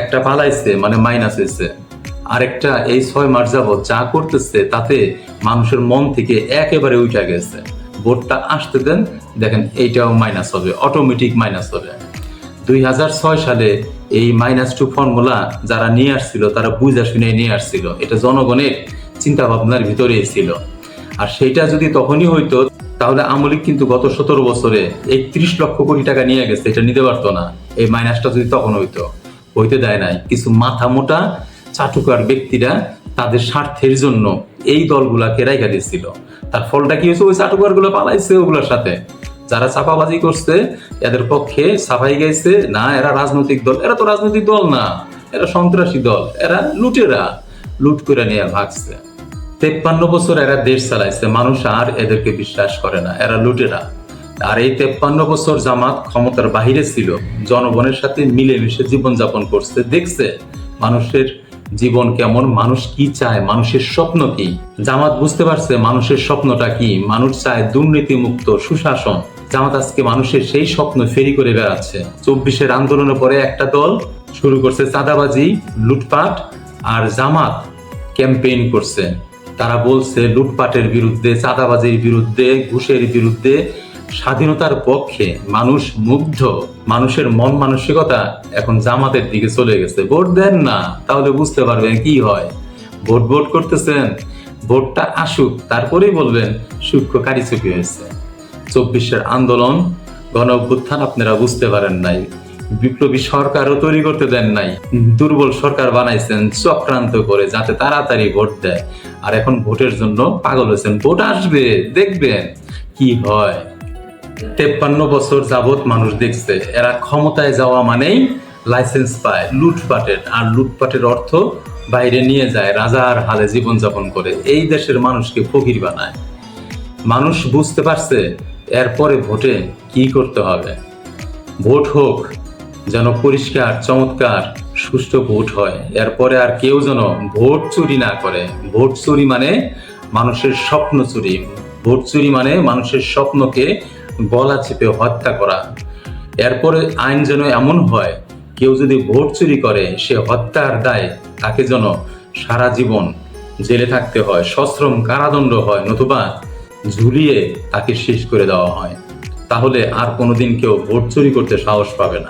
একটা পালাইছে মানে মাইনাস হয়েছে আরেকটা এই ছয় মাস যাবৎ যা করতেছে, তাতে মানুষের মন থেকে একেবারে উঠে গেছে। ভোটটা আসতে দেন, দেখেন এইটাও মাইনাস হবে অটোমেটিক মাইনাস হবে। দুই সালে এই মাইনাস টু ফর্মুলা যারা নিয়ে আসছিল, তারা বুঝা শুনে নিয়ে আসছিল। এটা জনগণের চিন্তা ভাবনার ভিতরেই ছিল। আর সেটা যদি তখনই হইতো, তাহলে আমলিক কিন্তু গত সতেরো বছরে একত্রিশ লক্ষ কোটি টাকা নিয়ে গেছে, এটা নিতে পারতো না। এই মাইনাসটা যদি তখন হইতো। হইতে দেয় নাই। কিছু মাথা মোটা চাটুকার ব্যক্তিরা তাদের স্বার্থের জন্য এই দলগুলাকে রেখা দিচ্ছিল তার ফলটা কি হয়েছে? ওই চাটুকারগুলো পালাইছে ওগুলোর সাথে। যারা চাপাবাজি করছে, এদের পক্ষে সাফাই গাইছে, না, এরা রাজনৈতিক দল। এরা তো রাজনৈতিক দল না। এরা সন্ত্রাসী দল। এরা লুটেরা। লুট করে নিয়ে ভাগছে। তেপ্পান্ন বছর এরা দেশ চালাইছে। মানুষ আর এদেরকে বিশ্বাস করে না। এরা লুটেরা। আর এই তেপ্পান্ন বছর জামাত ক্ষমতার বাহিরে ছিল। জনগণের সাথে মিলেমিশে জীবনযাপন করছে। দেখছে মানুষের জীবন কেমন, মানুষ কি চায়, মানুষের স্বপ্ন কি? জামাত বুঝতে পারছে মানুষের স্বপ্নটা কি, মানুষ চায় দুর্নীতি মুক্ত সুশাসন। জামাত আজকে মানুষের সেই স্বপ্ন ফেরি করে বেড়াচ্ছে। চব্বিশের আন্দোলনের পরে একটা দল, শুরু করছে চাঁদাবাজি, লুটপাট আর জামাত ক্যাম্পেইন করছে। তারা বলছে, লুটপাটের বিরুদ্ধে, চাঁদাবাজির বিরুদ্ধে, ঘুষের বিরুদ্ধে স্বাধীনতার পক্ষে মানুষ মুগ্ধ, মানুষের মন মানসিকতা এখন জামাতের দিকে চলে গেছে। ভোট দেন না, তাহলে বুঝতে পারবেন কি হয়। ভোট ভোট করতেছেন, ভোটটা আসুক, তারপরেই বলবেন সূক্ষ্ম কারিচুকি হয়েছে। চব্বিশের আন্দোলন গণ অভ্যুত্থান আপনারা বুঝতে পারেন নাই। বিপ্লবী সরকারও তৈরি করতে দেন নাই। দুর্বল সরকার বানাইছেন, চক্রান্ত করে যাতে তাড়াতাড়ি ভোট দেয়। আর এখন ভোটের জন্য পাগল হয়েছেন। ভোট আসবে, দেখবেন কি হয়। তেপ্পান্ন বছর যাবত মানুষ দেখছে, এরা ক্ষমতায় যাওয়া মানেই লাইসেন্স পায়, লুটপাটের। আর লুটপাটের অর্থ বাইরে নিয়ে যায়, রাজার হালে জীবনযাপন করে। এই দেশের মানুষকে ফকির বানায়। মানুষ বুঝতে পারছে এরপরে ভোটে কি করতে হবে। ভোট হোক, যেন পরিষ্কার, চমৎকার, সুষ্ঠু ভোট হয়। এরপরে আর কেউ যেন ভোট চুরি না করে। ভোট চুরি মানে মানুষের স্বপ্ন চুরি। ভোট চুরি মানে মানুষের স্বপ্নকে গলা চেপে হত্যা করা। এরপরে আইন যেন এমন হয়, কেউ যদি ভোট চুরি করে, সে হত্যার দায় তাকে যেন সারা জীবন জেলে থাকতে হয়, সশ্রম কারাদণ্ড হয়, নতুবা ঝুলিয়ে তাকে শেষ করে দেওয়া হয়। তাহলে আর কোনোদিন কেউ ভোট চুরি করতে সাহস পাবে না।